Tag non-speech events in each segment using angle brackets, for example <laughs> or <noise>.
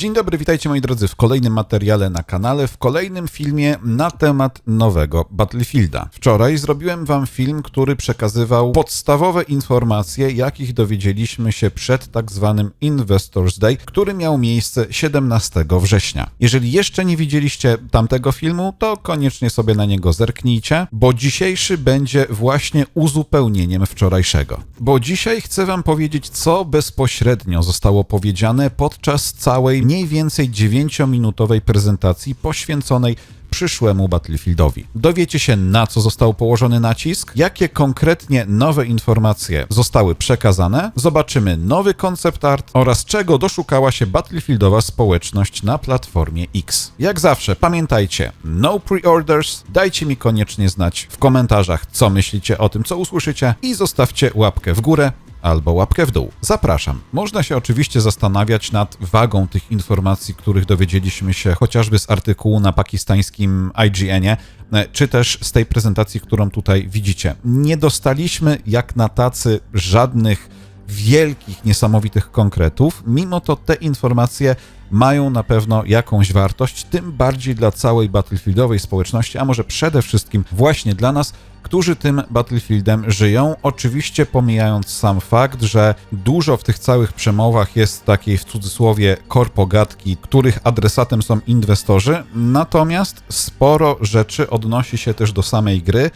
Dzień dobry, witajcie moi drodzy w kolejnym materiale na kanale, w kolejnym filmie na temat nowego Battlefielda. Wczoraj zrobiłem wam film, który przekazywał podstawowe informacje, jakich dowiedzieliśmy się przed tak zwanym Investors Day, który miał miejsce 17 września. Jeżeli jeszcze nie widzieliście tamtego filmu, to koniecznie sobie na niego zerknijcie, bo dzisiejszy będzie właśnie uzupełnieniem wczorajszego. Bo dzisiaj chcę wam powiedzieć, co bezpośrednio zostało powiedziane podczas całej mniej więcej 9-minutowej prezentacji poświęconej przyszłemu Battlefieldowi. Dowiecie się, na co został położony nacisk, jakie konkretnie nowe informacje zostały przekazane, zobaczymy nowy koncept art oraz czego doszukała się Battlefieldowa społeczność na platformie X. Jak zawsze, pamiętajcie, no pre-orders, dajcie mi koniecznie znać w komentarzach, co myślicie o tym, co usłyszycie i zostawcie łapkę w górę, albo łapkę w dół. Zapraszam. Można się oczywiście zastanawiać nad wagą tych informacji, których dowiedzieliśmy się chociażby z artykułu na pakistańskim IGN-ie, e, czy też z tej prezentacji, którą tutaj widzicie. Nie dostaliśmy jak na tacy żadnych wielkich, niesamowitych konkretów, mimo to te informacje mają na pewno jakąś wartość, tym bardziej dla całej Battlefieldowej społeczności, a może przede wszystkim właśnie dla nas, którzy tym Battlefieldem żyją. Oczywiście pomijając sam fakt, że dużo w tych całych przemowach jest takiej w cudzysłowie korpogatki, których adresatem są inwestorzy, natomiast sporo rzeczy odnosi się też do samej gry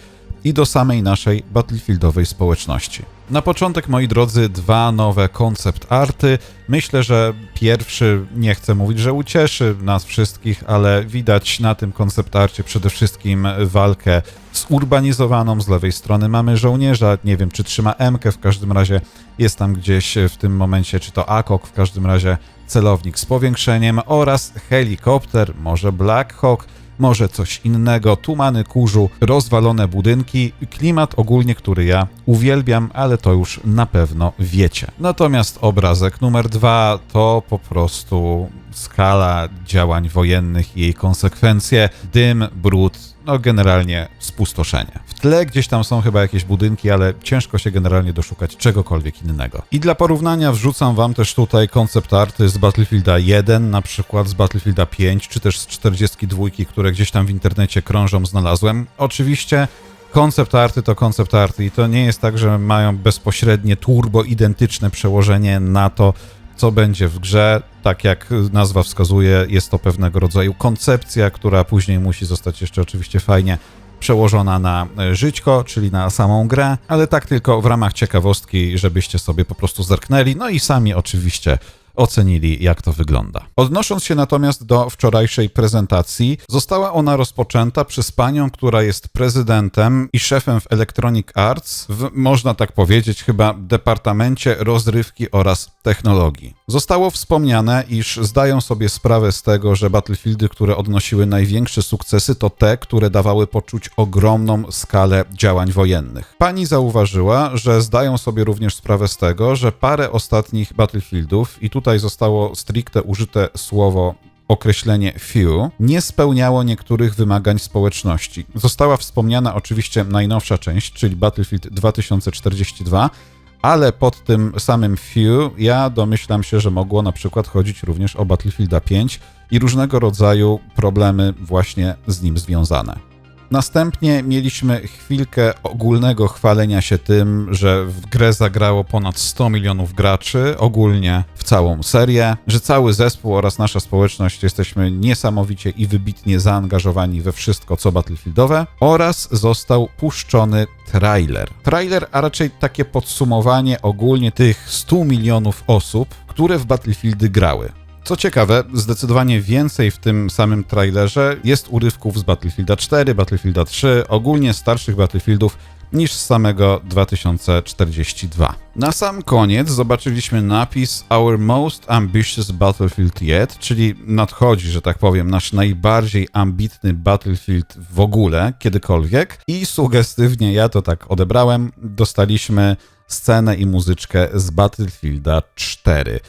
i do samej naszej Battlefieldowej społeczności. Na początek, moi drodzy, dwa nowe koncept arty. Myślę, że pierwszy, nie chcę mówić, że ucieszy nas wszystkich, ale widać na tym koncept arcie przede wszystkim walkę zurbanizowaną. Z lewej strony mamy żołnierza, nie wiem czy trzyma M, w każdym razie jest tam gdzieś w tym momencie, czy to AKOK, w każdym razie celownik z powiększeniem oraz helikopter, może Black Hawk może coś innego, tumany kurzu, rozwalone budynki, klimat ogólnie, który ja uwielbiam, ale to już na pewno wiecie. Natomiast obrazek numer dwa to po prostu skala działań wojennych i jej konsekwencje, dym, brud, no generalnie spustoszenie. W tle gdzieś tam są chyba jakieś budynki, ale ciężko się generalnie doszukać czegokolwiek innego. I dla porównania wrzucam wam też tutaj koncept arty z Battlefielda 1, na przykład z Battlefielda 5, czy też z 42, które gdzieś tam w internecie krążą, znalazłem. Oczywiście koncept arty to koncept arty i to nie jest tak, że mają bezpośrednie turbo identyczne przełożenie na to, co będzie w grze. Tak jak nazwa wskazuje, jest to pewnego rodzaju koncepcja, która później musi zostać jeszcze oczywiście fajnie przełożona na e, żyćko, czyli na samą grę, ale tak tylko w ramach ciekawostki, żebyście sobie po prostu zerknęli, no i sami oczywiście ocenili, jak to wygląda. Odnosząc się natomiast do wczorajszej prezentacji, została ona rozpoczęta przez panią, która jest prezydentem i szefem w Electronic Arts, w, można tak powiedzieć, chyba Departamencie Rozrywki oraz Technologii. Zostało wspomniane, iż zdają sobie sprawę z tego, że Battlefieldy, które odnosiły największe sukcesy, to te, które dawały poczuć ogromną skalę działań wojennych. Pani zauważyła, że zdają sobie również sprawę z tego, że parę ostatnich Battlefieldów, i tutaj zostało stricte użyte słowo określenie few nie spełniało niektórych wymagań społeczności. Została wspomniana oczywiście najnowsza część, czyli Battlefield 2042, ale pod tym samym few ja domyślam się, że mogło na przykład chodzić również o Battlefielda 5 i różnego rodzaju problemy właśnie z nim związane. Następnie mieliśmy chwilkę ogólnego chwalenia się tym, że w grę zagrało ponad 100 milionów graczy, ogólnie w całą serię, że cały zespół oraz nasza społeczność jesteśmy niesamowicie i wybitnie zaangażowani we wszystko, co Battlefieldowe, oraz został puszczony trailer. Trailer, a raczej takie podsumowanie ogólnie tych 100 milionów osób, które w Battlefieldy grały. Co ciekawe, zdecydowanie więcej w tym samym trailerze jest urywków z Battlefielda 4, Battlefielda 3, ogólnie starszych Battlefieldów niż z samego 2042. Na sam koniec zobaczyliśmy napis Our Most Ambitious Battlefield Yet, czyli nadchodzi, że tak powiem, nasz najbardziej ambitny Battlefield w ogóle, kiedykolwiek. I sugestywnie, ja to tak odebrałem, dostaliśmy scenę i muzyczkę z Battlefielda 4.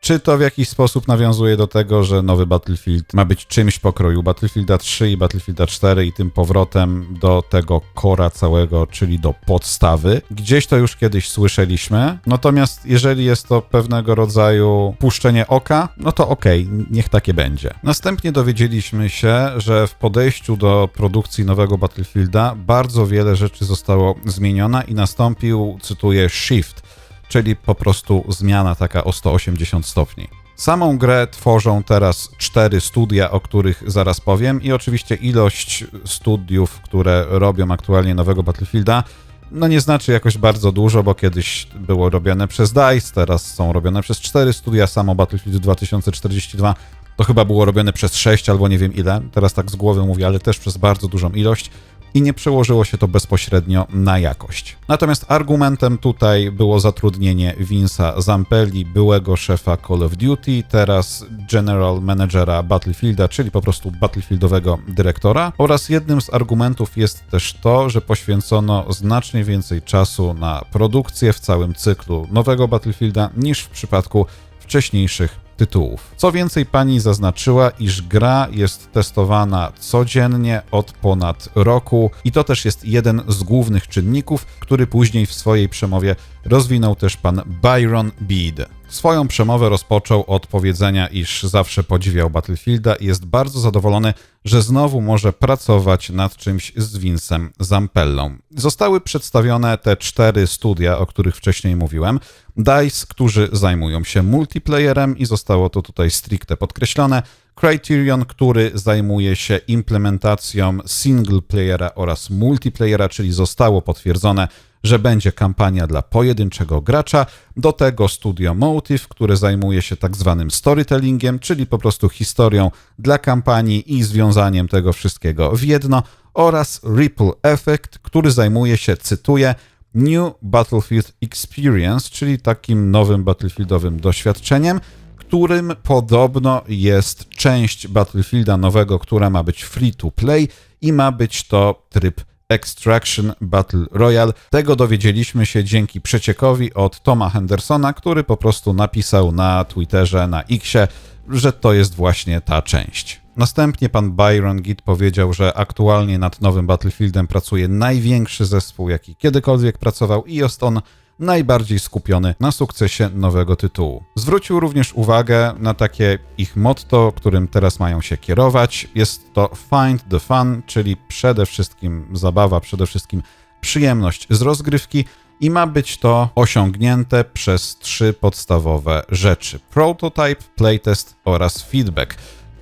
Czy to w jakiś sposób nawiązuje do tego, że nowy Battlefield ma być czymś pokroju Battlefielda 3 i Battlefielda 4 i tym powrotem do tego kora całego, czyli do podstawy? Gdzieś to już kiedyś słyszeliśmy, natomiast jeżeli jest to pewnego rodzaju puszczenie oka, no to okej, okay, niech takie będzie. Następnie dowiedzieliśmy się, że w podejściu do produkcji nowego Battlefielda bardzo wiele rzeczy zostało zmienione i nastąpił, cytuję, shift czyli po prostu zmiana taka o 180 stopni. Samą grę tworzą teraz cztery studia, o których zaraz powiem, i oczywiście ilość studiów, które robią aktualnie nowego Battlefielda, no nie znaczy jakoś bardzo dużo, bo kiedyś było robione przez DICE, teraz są robione przez cztery studia, samo Battlefield 2042 to chyba było robione przez sześć albo nie wiem ile, teraz tak z głowy mówię, ale też przez bardzo dużą ilość i nie przełożyło się to bezpośrednio na jakość. Natomiast argumentem tutaj było zatrudnienie Vince'a Zampelli, byłego szefa Call of Duty, teraz general managera Battlefielda, czyli po prostu Battlefieldowego dyrektora. Oraz jednym z argumentów jest też to, że poświęcono znacznie więcej czasu na produkcję w całym cyklu nowego Battlefielda niż w przypadku wcześniejszych tytułów. Co więcej, pani zaznaczyła, iż gra jest testowana codziennie od ponad roku i to też jest jeden z głównych czynników, który później w swojej przemowie rozwinął też pan Byron Bede. Swoją przemowę rozpoczął od powiedzenia, iż zawsze podziwiał Battlefielda i jest bardzo zadowolony, że znowu może pracować nad czymś z Vincem Zampellą. Zostały przedstawione te cztery studia, o których wcześniej mówiłem. DICE, którzy zajmują się multiplayerem i zostało to tutaj stricte podkreślone. Criterion, który zajmuje się implementacją single playera oraz multiplayera, czyli zostało potwierdzone, że będzie kampania dla pojedynczego gracza, do tego Studio Motive, które zajmuje się tak zwanym storytellingiem, czyli po prostu historią dla kampanii i związaniem tego wszystkiego w jedno, oraz Ripple Effect, który zajmuje się, cytuję, New Battlefield Experience, czyli takim nowym Battlefieldowym doświadczeniem, którym podobno jest część Battlefielda nowego, która ma być free to play i ma być to tryb Extraction Battle Royale. Tego dowiedzieliśmy się dzięki przeciekowi od Toma Hendersona, który po prostu napisał na Twitterze, na Xie, że to jest właśnie ta część. Następnie pan Byron Git powiedział, że aktualnie nad nowym Battlefieldem pracuje największy zespół, jaki kiedykolwiek pracował i jest on najbardziej skupiony na sukcesie nowego tytułu. Zwrócił również uwagę na takie ich motto, którym teraz mają się kierować. Jest to Find the Fun, czyli przede wszystkim zabawa, przede wszystkim przyjemność z rozgrywki i ma być to osiągnięte przez trzy podstawowe rzeczy: prototype, playtest oraz feedback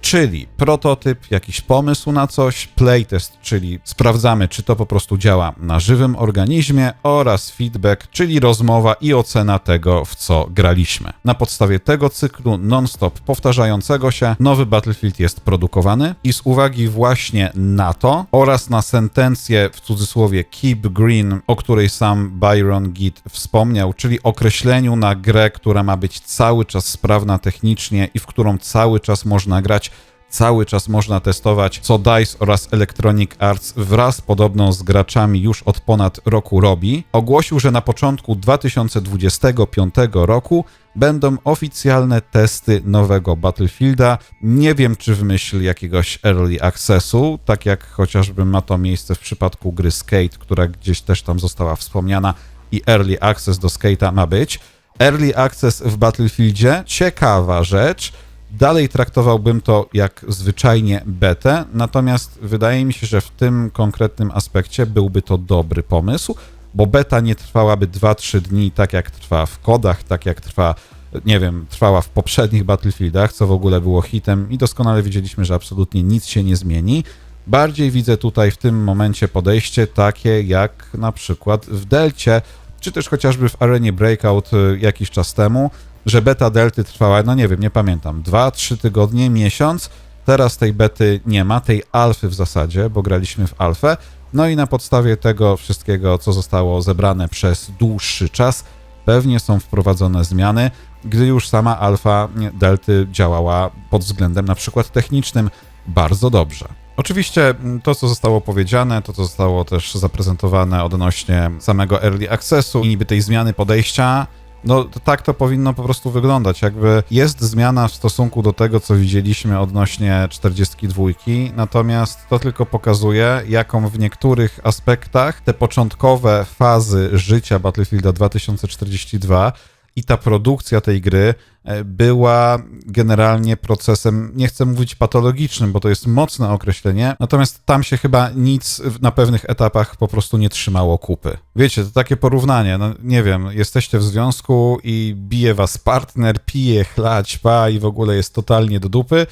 czyli prototyp, jakiś pomysł na coś, playtest, czyli sprawdzamy, czy to po prostu działa na żywym organizmie, oraz feedback, czyli rozmowa i ocena tego, w co graliśmy. Na podstawie tego cyklu non-stop powtarzającego się nowy Battlefield jest produkowany i z uwagi właśnie na to oraz na sentencję w cudzysłowie Keep Green, o której sam Byron Git wspomniał, czyli określeniu na grę, która ma być cały czas sprawna technicznie i w którą cały czas można grać cały czas można testować, co DICE oraz Electronic Arts wraz podobno z graczami już od ponad roku robi, ogłosił, że na początku 2025 roku będą oficjalne testy nowego Battlefielda. Nie wiem, czy w myśl jakiegoś early accessu, tak jak chociażby ma to miejsce w przypadku gry Skate, która gdzieś też tam została wspomniana i early access do Skate'a ma być. Early access w Battlefieldzie, ciekawa rzecz, Dalej traktowałbym to jak zwyczajnie betę, natomiast wydaje mi się, że w tym konkretnym aspekcie byłby to dobry pomysł, bo beta nie trwałaby 2-3 dni, tak jak trwa w kodach, tak jak trwa, nie wiem, trwała w poprzednich Battlefieldach, co w ogóle było hitem i doskonale widzieliśmy, że absolutnie nic się nie zmieni. Bardziej widzę tutaj w tym momencie podejście takie jak na przykład w Delcie, czy też chociażby w arenie Breakout y, jakiś czas temu, że beta delty trwała, no nie wiem, nie pamiętam, 2-3 tygodnie, miesiąc. Teraz tej bety nie ma, tej alfy w zasadzie, bo graliśmy w alfę. No i na podstawie tego wszystkiego, co zostało zebrane przez dłuższy czas, pewnie są wprowadzone zmiany, gdy już sama alfa delty działała pod względem na przykład technicznym bardzo dobrze. Oczywiście to, co zostało powiedziane, to, co zostało też zaprezentowane odnośnie samego early accessu i niby tej zmiany podejścia, No tak to powinno po prostu wyglądać. Jakby jest zmiana w stosunku do tego, co widzieliśmy odnośnie 42, natomiast to tylko pokazuje, jaką w niektórych aspektach te początkowe fazy życia Battlefielda 2042 i ta produkcja tej gry była generalnie procesem, nie chcę mówić patologicznym, bo to jest mocne określenie, natomiast tam się chyba nic na pewnych etapach po prostu nie trzymało kupy. Wiecie, to takie porównanie, no nie wiem, jesteście w związku i bije was partner, pije, chlać, pa i w ogóle jest totalnie do dupy,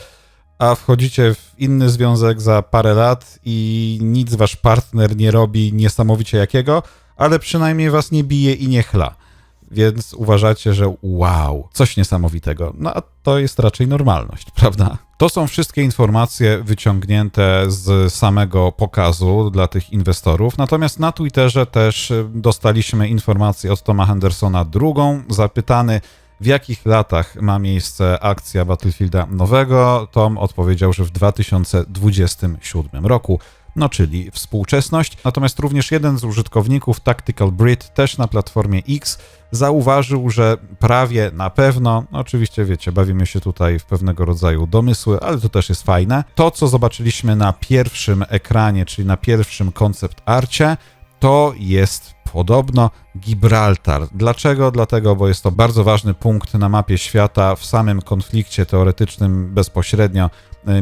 a wchodzicie w inny związek za parę lat i nic wasz partner nie robi niesamowicie jakiego, ale przynajmniej was nie bije i nie chla więc uważacie, że wow, coś niesamowitego. No a to jest raczej normalność, <laughs> prawda? To są wszystkie informacje wyciągnięte z samego pokazu dla tych inwestorów. Natomiast na Twitterze też y, dostaliśmy informację od Toma Hendersona drugą, zapytany w jakich latach ma miejsce akcja Battlefielda nowego. Tom odpowiedział, że w 2027 roku no czyli współczesność. Natomiast również jeden z użytkowników Tactical Brit też na platformie X zauważył, że prawie na pewno, no oczywiście wiecie, bawimy się tutaj w pewnego rodzaju domysły, ale to też jest fajne. To, co zobaczyliśmy na pierwszym ekranie, czyli na pierwszym koncept arcie, to jest podobno Gibraltar. Dlaczego? Dlatego, bo jest to bardzo ważny punkt na mapie świata w samym konflikcie teoretycznym bezpośrednio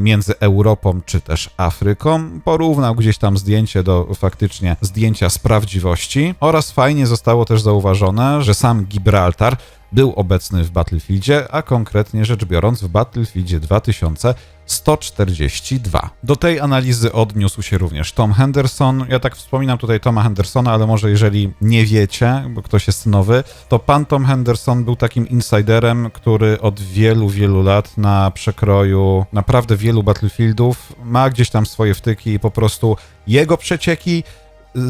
między Europą czy też Afryką. Porównał gdzieś tam zdjęcie do faktycznie zdjęcia z prawdziwości oraz fajnie zostało też zauważone, że sam Gibraltar był obecny w Battlefieldzie, a konkretnie rzecz biorąc w Battlefieldzie 2142. Do tej analizy odniósł się również Tom Henderson. Ja tak wspominam tutaj Toma Hendersona, ale może jeżeli nie wiecie, bo ktoś jest nowy, to pan Tom Henderson był takim insiderem, który od wielu, wielu lat na przekroju naprawdę wielu Battlefieldów ma gdzieś tam swoje wtyki i po prostu jego przecieki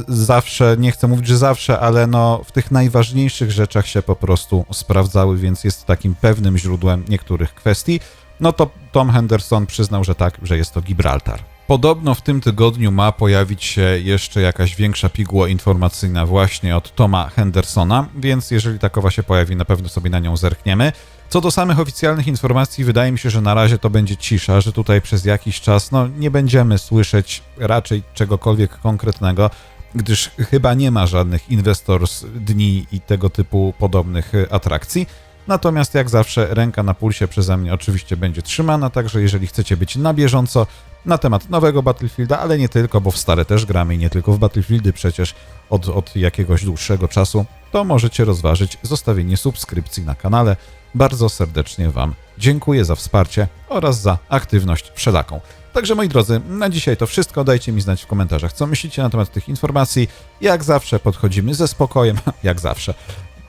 zawsze, nie chcę mówić, że zawsze, ale no w tych najważniejszych rzeczach się po prostu sprawdzały, więc jest takim pewnym źródłem niektórych kwestii. No to Tom Henderson przyznał, że tak, że jest to Gibraltar. Podobno w tym tygodniu ma pojawić się jeszcze jakaś większa piguła informacyjna właśnie od Toma Hendersona, więc jeżeli takowa się pojawi, na pewno sobie na nią zerkniemy. Co do samych oficjalnych informacji, wydaje mi się, że na razie to będzie cisza, że tutaj przez jakiś czas no, nie będziemy słyszeć raczej czegokolwiek konkretnego, gdyż chyba nie ma żadnych Investors dni i tego typu podobnych y, atrakcji. Natomiast jak zawsze ręka na pulsie przeze mnie oczywiście będzie trzymana, także jeżeli chcecie być na bieżąco na temat nowego Battlefielda, ale nie tylko, bo w stare też gramy i nie tylko w Battlefieldy przecież od, od jakiegoś dłuższego czasu, to możecie rozważyć zostawienie subskrypcji na kanale. Bardzo serdecznie Wam dziękuję za wsparcie oraz za aktywność wszelaką. Także moi drodzy, na dzisiaj to wszystko. Dajcie mi znać w komentarzach, co myślicie na temat tych informacji. Jak zawsze podchodzimy ze spokojem, <laughs> jak zawsze.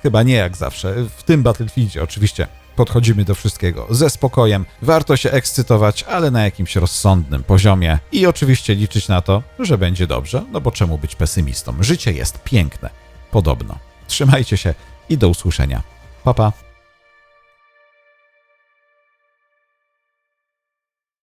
Chyba nie jak zawsze. W tym Battlefieldzie oczywiście podchodzimy do wszystkiego ze spokojem. Warto się ekscytować, ale na jakimś rozsądnym poziomie i oczywiście liczyć na to, że będzie dobrze, no bo czemu być pesymistą? Życie jest piękne. Podobno. Trzymajcie się i do usłyszenia. Pa pa.